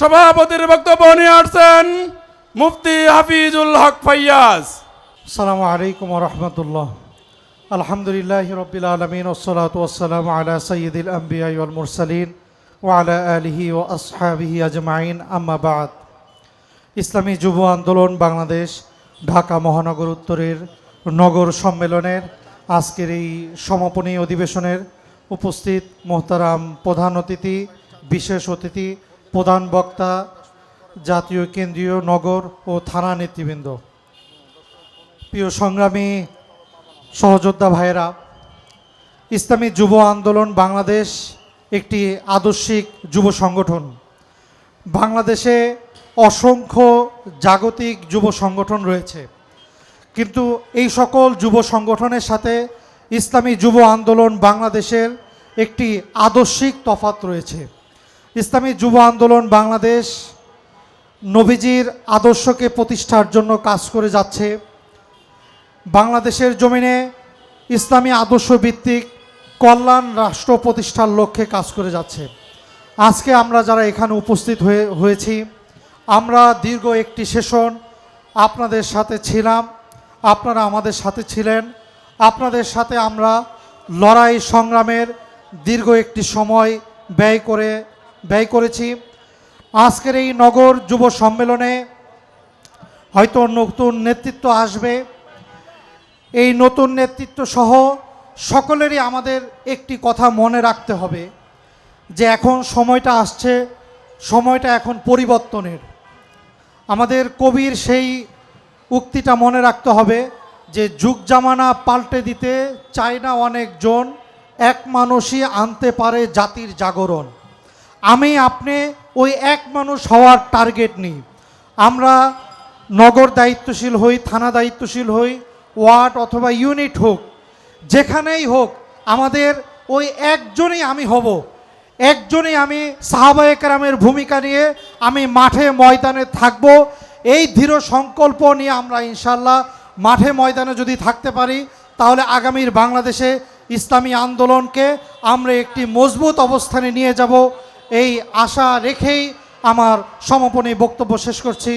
সভাপতির বক্তব্য নিয়ে আসছেন মুফতি হাফিজুল হক ফাইয়াজ। আসসালামু আলাইকুম রহমতুল্লাহ। আলহামদুলিল্লাহ রবিল আলমিন ওসলাত ওসালাম আলা সঈদুল আম্বিয়া ওয়াল মুরসালিন ওয়ালা আলিহি ও আসহাবিহি আজমাইন আম্মাবাদ ইসলামী যুব আন্দোলন বাংলাদেশ, ঢাকা মহানগর উত্তরের নগর সম্মেলনের আজকের এই সমাপনী অধিবেশনের উপস্থিত মোহতারাম প্রধান অতিথি, বিশেষ অতিথি প্রধান বক্তা, জাতীয় কেন্দ্রীয় নগর ও থানা নেতৃবৃন্দ। প্রিয় সংগ্রামী সহযোদ্ধা ভাইয়েরা, ইসলামী যুব আন্দোলন বাংলাদেশ একটি আদর্শিক যুব সংগঠন। বাংলাদেশে অসংখ্য জাগতিক যুব সংগঠন রয়েছে। কিন্তু এই সকল যুব সংগঠনের সাথে ইসলামী যুব আন্দোলন বাংলাদেশের একটি আদর্শিক তফাত রয়েছে। ইসলামী যুব আন্দোলন বাংলাদেশ নবীজির আদর্শকে প্রতিষ্ঠার জন্য কাজ করে যাচ্ছে। বাংলাদেশের জমিনে ইসলামী আদর্শ ভিত্তিক কল্যাণ রাষ্ট্র প্রতিষ্ঠার লক্ষ্যে কাজ করে যাচ্ছে। আজকে আমরা যারা এখানে উপস্থিত হয়ে, হয়েছি, আমরা দীর্ঘ একটি সেশন আপনাদের সাথে ছিলাম, আপনারা আমাদের সাথে ছিলেন। আপনাদের সাথে আমরা লড়াই সংগ্রামের দীর্ঘ একটি সময় ব্যয় করে ব্যয় করেছি। আজকের এই নগর যুব সম্মেলনে হয়তো নতুন নেতৃত্ব আসবে। এই নতুন নেতৃত্ব সহ সকলেরই আমাদের একটি কথা মনে রাখতে হবে যে এখন সময়টা আসছে, সময়টা এখন পরিবর্তনের। আমাদের কবির সেই উক্তিটা মনে রাখতে হবে যে যুগ জামানা পাল্টে দিতে চায় না অনেকজন, এক মানুষই আনতে পারে জাতির জাগরণ। আমি আপনি ওই এক মানুষ হওয়ার টার্গেট নিই। আমরা নগর দায়িত্বশীল হই, থানা দায়িত্বশীল হই, ওয়ার্ড অথবা ইউনিট হোক, যেখানেই হোক, আমাদের ওই একজনই আমি হব। একজনই আমি সাহাবায়করামের ভূমিকা নিয়ে আমি মাঠে ময়দানে থাকব। এই দৃঢ় সংকল্প নিয়ে আমরা ইনশাল্লাহ মাঠে ময়দানে যদি থাকতে পারি, তাহলে আগামীর বাংলাদেশে ইসলামী আন্দোলনকে আমরা একটি মজবুত অবস্থানে নিয়ে যাব। এই আশা রেখেই আমার সমাপনী বক্তব্য শেষ করছি।